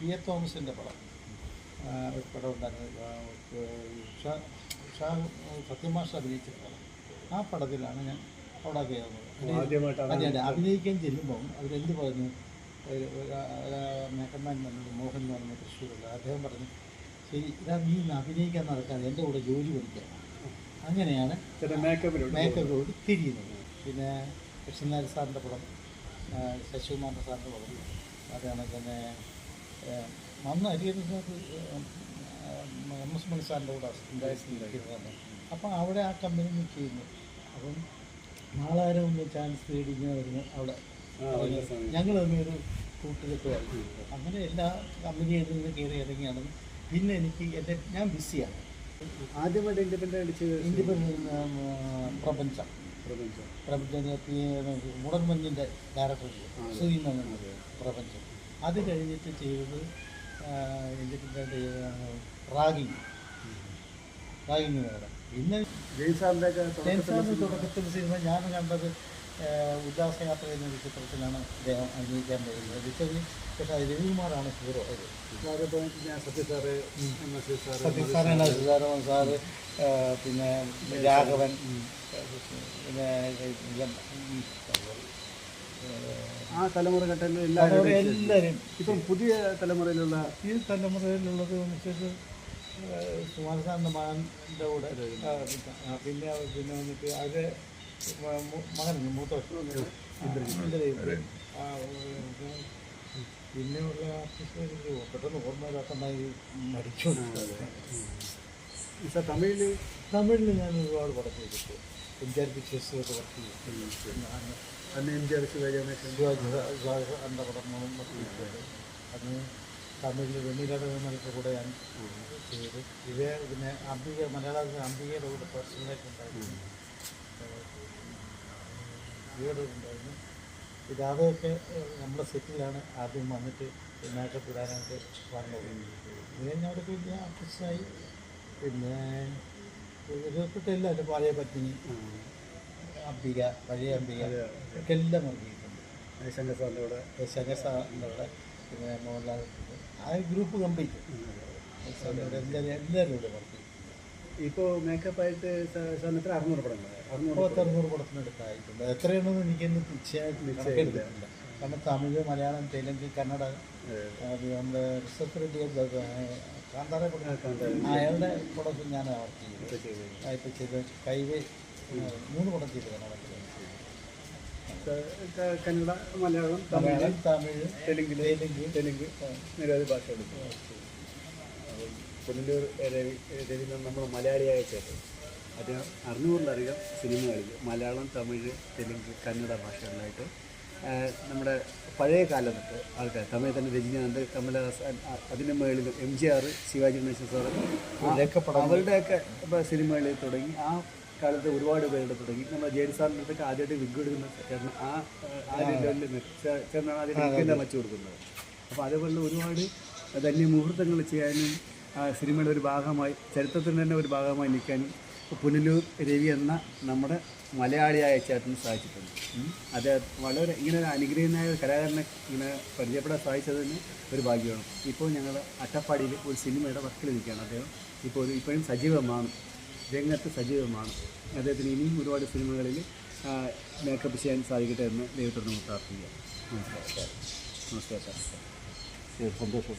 P A തോമസിന്റെ പടം. ഒരു പടം ഉണ്ടായിരുന്നു. ഉഷ ഉഷ സത്യമാഷ അഭിനയിച്ച പടം. ആ പടത്തിലാണ് ഞാൻ അവിടെ കയറുന്നത്. അതെ അഭിനയിക്കാൻ ചെല്ലുമ്പം അവരെന്ത് പറഞ്ഞു? ഒരു മേക്കന്മാൻ പറഞ്ഞത് മോഹൻ എന്ന് പറഞ്ഞ തൃശ്ശൂരുള്ള അദ്ദേഹം പറഞ്ഞു ശരി ഇതാ നീ ഇന്ന് അഭിനയിക്കാൻ നടക്കാതെ എന്റെ കൂടെ ജോലി പഠിക്കുക അങ്ങനെയാണ് മേക്കപ്പിലോട് തിരിയുന്നത്. പിന്നെ കൃഷ്ണനാരി സാറിന്റെ പടം ശശികുമാറിന്റെ സാറിന്റെ പടം അതാണ് തന്നെ Hariharan sir M S Mani സാറിന്റെ കൂടെ ഉണ്ടായിരുന്നത് അപ്പം അവിടെ ആ കമ്പനി നിൽക്ക് ചെയ്യുന്നു. അപ്പം നാളെ ആരും ഒന്ന് ചാൻസ് തേടി ഇങ്ങനെ വരുന്നു അവിടെ. ഞങ്ങൾ തമ്മിൽ ഒരു കൂട്ടിലൊക്കെയായി അങ്ങനെ എല്ലാ കമ്പനിയിൽ നിന്ന് കയറി ഇറങ്ങിയാണ്. പിന്നെ എനിക്ക് എന്റെ ഞാൻ ബിസിയാണ്. ആദ്യമായിട്ട് ഇൻഡിപെൻഡന്റ് അടിച്ച് ഇൻഡിപെൻഡന്റ് പ്രപഞ്ചം. പ്രപഞ്ചം. പ്രപഞ്ച മുടൻമഞ്ഞിന്റെ ഡയറക്ടർ ശ്രീനന്ദൻ പ്രപഞ്ചം. അത് കഴിഞ്ഞിട്ട് ചെയ്തത് റാഗി. പിന്നെ സാറിന്റെ ഒക്കെ ജെയിംസാറിന്റെ തുടക്കത്തിൽ സിനിമ. ഞാൻ കണ്ടത് ഉല്ലാസയാത്ര എന്ന ചിത്രത്തിലാണ് അദ്ദേഹം അഭിനയിക്കാൻ കഴിയുന്നത് ലിറ്ററി പക്ഷേ രവികുമാറാണ് ഹീറോ. അത്. അതിപ്പോൾ ഞാൻ സത്യ സാറ് സാറ്. പിന്നെ രാഘവൻ പിന്നെ ആ തലമുറ ഘട്ടങ്ങളിൽ എല്ലാവരും എല്ലാവരും. ഇപ്പം പുതിയ തലമുറയിലുള്ള ഈ തലമുറയിലുള്ളത് വെച്ചിട്ട് കുമാരസാറിന്റെ മകന്റെ കൂടെ പിന്നെ പിന്നെ വന്നിട്ട് അവരെ മകനുണ്ട് മൂത്ത പിന്നെയുള്ള പിന്നെ ഉള്ള ആർട്ടിസ്റ്റ് പെട്ടെന്ന് ഓർമ്മയിലാക്കണ്ടായി മരിച്ചു സാർ തമിഴിൽ തമിഴിൽ ഞാൻ ഒരുപാട് പടം ചെയ്തിട്ട് പഞ്ചായത്ത് പിക്ചേഴ്സിലൊക്കെ വർക്ക് ചെയ്തു അന്ന് M G R Shivaji Ganesan Shivaji എന്റെ പടങ്ങളും വർക്ക് ചെയ്തിട്ടുണ്ട് അന്ന് തമിഴിൽ വെണ്ണിലാട് വേണമൊക്കെ കൂടെ ഞാൻ ചെയ്തു ഇവയെ പിന്നെ അംബിക മലയാളത്തിൽ അംബികയുടെ കൂടെ പേഴ്സണലായിട്ട് ഉണ്ടായിരുന്നു അംബികയുടെ ഉണ്ടായിരുന്നു ഇത് അതൊക്കെ നമ്മുടെ സെറ്റിലാണ് ആദ്യം വന്നിട്ട് മേക്കപ്പ് ഇടാനായിട്ട് വന്നത് ഇത് പിന്നെ അവിടെ വലിയ ആർട്ടിസ്റ്റായി പിന്നെ ഒരുപ്പെട്ട എന്റെ പാലയെ പത്നി അംബിക പഴയ അംബിക ഒക്കെ എല്ലാം നൽകിയിട്ടുണ്ട് ശങ്കർ സാറിന്റെ കൂടെ ശങ്കസാറിന്റെ കൂടെ പിന്നെ മോഹൻലാൽ ആ ഗ്രൂപ്പ് കംപ്ലീറ്റ്. എല്ലാവരും എല്ലാവരും ഇവിടെ വർക്ക് ഇപ്പോൾ ഇപ്പോൾ മേക്കപ്പായിട്ട് സാറിന് അറുന്നൂറ് പടങ്ങൾ അറുന്നൂറ് പത്തറുന്നൂറ് പടത്തിനടുത്തായിട്ടുണ്ട് എത്രയാണെന്ന് എനിക്കൊന്ന് തീർച്ചയായിട്ടും കണക്കെടുത്തിട്ടില്ല കാരണം തമിഴ് മലയാളം തെലുങ്ക് കന്നഡ നമ്മുടെ റിസർച്ച് റെഡ്ഡി കാന്താര പടങ്ങൾ അയാളുടെ പടത്തിൽ ഞാൻ വർക്ക് ചെയ്തു. ഇപ്പം ചെയ്ത്. കൈവേ മൂന്ന് പടം കന്നഡ മലയാളം തമിഴ് തമിഴ് തെലുങ്ക് തെലുങ്ക് തെലുങ്ക് നിരവധി അപ്പം പുനലൂർ രവി നമ്മൾ മലയാളിയായ ചേട്ടൻ അദ്ദേഹം അറുന്നൂറിലധികം സിനിമകളിൽ മലയാളം തമിഴ് തെലുങ്ക് കന്നഡ ഭാഷകളിലായിട്ട് നമ്മുടെ പഴയ കാലം തൊട്ട് ആൾക്കാർ തമിഴ് തന്നെ രജനീകാന്ത് കമലഹാസൻ അതിന്റെ മുകളിൽ M G R Shivaji Ganesan sir അവരുടെയൊക്കെ സിനിമകളിൽ തുടങ്ങി ആ കാലത്ത് ഒരുപാട് പേരുടെ തുടങ്ങി. നമ്മൾ ജയിൽ സാറിന്റെ അടുത്തൊക്കെ ആദ്യമായിട്ട് വിഗ് എടുക്കുന്ന ചേട്ടൻ. ആ ആ ലെവലിൽ ചേട്ടനാണ് ആദ്യം വിഗ്ഗെല്ലാം വെച്ച് കൊടുക്കുന്നത്. അപ്പോൾ അതേപോലെ ഒരുപാട് ധന്യ മുഹൂർത്തങ്ങൾ ചെയ്യാനും ആ സിനിമയുടെ ഒരു ഭാഗമായി ചരിത്രത്തിന് തന്നെ ഒരു ഭാഗമായി നിൽക്കാനും പുനലൂർ രവി എന്ന നമ്മുടെ മലയാളിയായ ചേട്ടന് സാധിച്ചിട്ടുണ്ട്. അത് അദ്ദേഹം വളരെ ഇങ്ങനെ ഒരു അനുഗ്രഹീതനായ ഒരു കലാകാരനെ ഇങ്ങനെ പരിചയപ്പെടാൻ സാധിച്ചതിന് ഒരു ഭാഗ്യമാണ്. ഇപ്പോൾ ഞങ്ങൾ അട്ടപ്പാടിയിൽ ഒരു സിനിമയുടെ വർക്കിൽ നിൽക്കുകയാണ് അദ്ദേഹം. ഇപ്പോൾ ഒരു ഇപ്പോഴും സജീവമാണ്. രംഗത്ത് സജീവമാണ്. അദ്ദേഹത്തിന് ഇനിയും ഒരുപാട് സിനിമകളിൽ മേക്കപ്പ് ചെയ്യാൻ സാധിക്കട്ടെ എന്ന് ദൈവത്തോട് നമുക്ക് പ്രാർത്ഥിക്കാം നമസ്കാരം. നമസ്കാരം. സന്തോഷം.